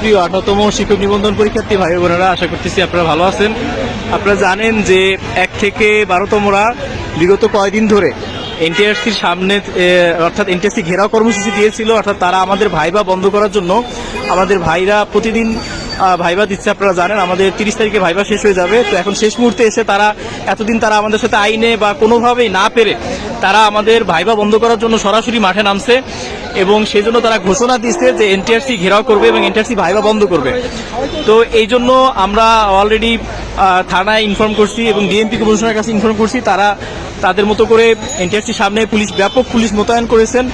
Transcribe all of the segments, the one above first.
সুপ্রিয় আঠারোতম শিক্ষক নিবন্ধন পরীক্ষার্থী ভাই বোনেরা, আশা করতেছি আপনারা ভালো আছেন। আপনারা জানেন যে এক থেকে বারোতমরা বিগত কয়দিন ধরে এনটিআরসির সামনে অর্থাৎ এনটিআরসি ঘেরাও কর্মসূচি দিয়েছিল, অর্থাৎ তারা আমাদের ভাইবা বন্ধ করার জন্য আমাদের ভাইরা প্রতিদিন ভাইবা দিচ্ছে, আপনারা জানেন, আমাদের তিরিশ তারিখে ভাইবা শেষ হয়ে যাবে। তো এখন শেষ মুহূর্তে এসে তারা এতদিন তারা আমাদের সাথে আইনে বা কোনোভাবেই না পেরে তারা আমাদের ভাইবা বন্ধ করার জন্য সরাসরি মাঠে নামছে এবং সেই জন্য তারা ঘোষণা দিচ্ছে যে এনটিআরসি ঘেরাও করবে এবং এনটিআরসি ভাইবা বন্ধ করবে। তো এই জন্য আমরা অলরেডি থানায় ইনফর্ম করছি এবং ডিএমপি কমিশনের কাছে ইনফর্ম করছি। তারা তাদের মতো করে এনটিআরসির সামনে পুলিশ, ব্যাপক পুলিশ মোতায়েন করেছেন।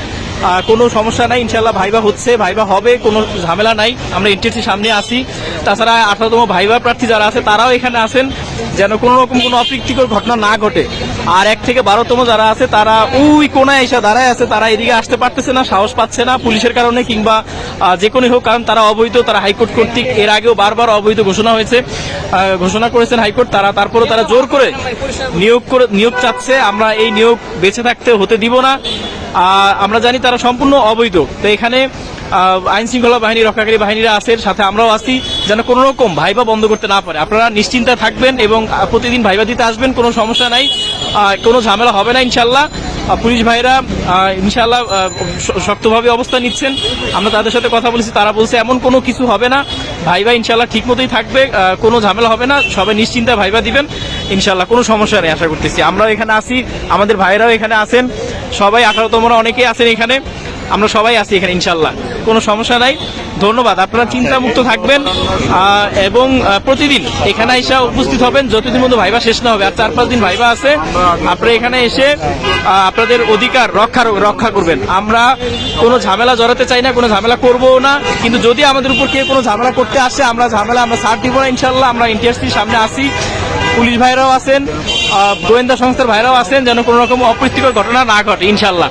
কোনো সমস্যা নাই ইনশাল্লাহ ভাইবা হচ্ছে, ভাইবা হবে, কোনো ঝামেলা নাই। আমরা এনটিআরসির সামনে আসি তাছাড়া আঠারোতম ভাইবা প্রার্থী যারা আছে, তারাও এখানে আছেন। যেন কোনো রকম কোনো অপ্রীতিকর ঘটনা না ঘটে। আর এক থেকে বারোতম যারা আছে, তারা ওই কোনায় এসে দাঁড়ায় আছে, তারা এদিকে আসতে পারতেছে না, সাহস পাচ্ছে না পুলিশের কারণে কিংবা যে কোনো হোক, কারণ তারা অবৈধ, তারা হাইকোর্ট কর্তৃক এর আগেও বারবার অবৈধ ঘোষণা হয়েছে। ঘোষণা করেছেন হাইকোর্ট, তারা তারপরে তারা জোর করে নিয়োগ করে, নিয়োগ চাচ্ছে। আমরা এই নিয়োগ বেঁচে থাকতে হতে দিব না। আমরা জানি তারা সম্পূর্ণ অবৈধ। তো এখানে আইন শৃঙ্খলা বাহিনী, রক্ষাকারী বাহিনীরা আছে সাথে আমরাও আছি, যেন কোনো রকম ভাইবা বন্ধ করতে না পারে। আপনারা নিশ্চিন্তা থাকবেন এবং প্রতিদিন ভাইবা দিতে আসবেন, কোনো সমস্যা নাই। কোনো ঝামেলা হবে না ইনশাল্লাহ পুলিশ ভাইরা ইনশাল্লাহ শক্তভাবে অবস্থান নিচ্ছেন। আমরা তাদের সাথে কথা বলেছি, তারা বলছে এমন কোনো কিছু হবে না। ভাইবা ইনশাল্লাহ ঠিক মতোই থাকবে কোনো ঝামেলা হবে না। সবাই নিশ্চিন্তা ভাইবা দিবেন। ইনশাল্লাহ কোনো সমস্যা নেই, আশা করতেছি। আমরাও এখানে আছি, আমাদের ভাইরাও এখানে আছেন। সবাই আঠারোতমরা অনেকেই আছেন এখানে। আমরা সবাই আছি এখানে ইনশাল্লাহ কোনো সমস্যা নাই। ধন্যবাদ। আপনারা চিন্তামুক্ত থাকবেন। এবং প্রতিদিন এখানে এসে উপস্থিত হবেন। যতদিন মধ্যে ভাইবা শেষ না হবে, আর চার পাঁচ দিন ভাইবা আছে, আপনারা এখানে এসে আপনাদের অধিকার রক্ষা রক্ষা করবেন। আমরা কোনো ঝামেলা জড়াতে চাই না, কোনো ঝামেলা করব না। কিন্তু যদি আমাদের উপর কেউ কোনো ঝামেলা করতে আসে, আমরা ঝামেলা আমরা সার দিব না ইনশাল্লাহ আমরা এনটিআরসির সামনে আসি পুলিশ ভাইরাও আছেন গোয়েন্দা সংস্থার ভাইরাও আছেন, যেন কোনো রকম অপ্রীতিকর ঘটনা না ঘটে ইনশাল্লাহ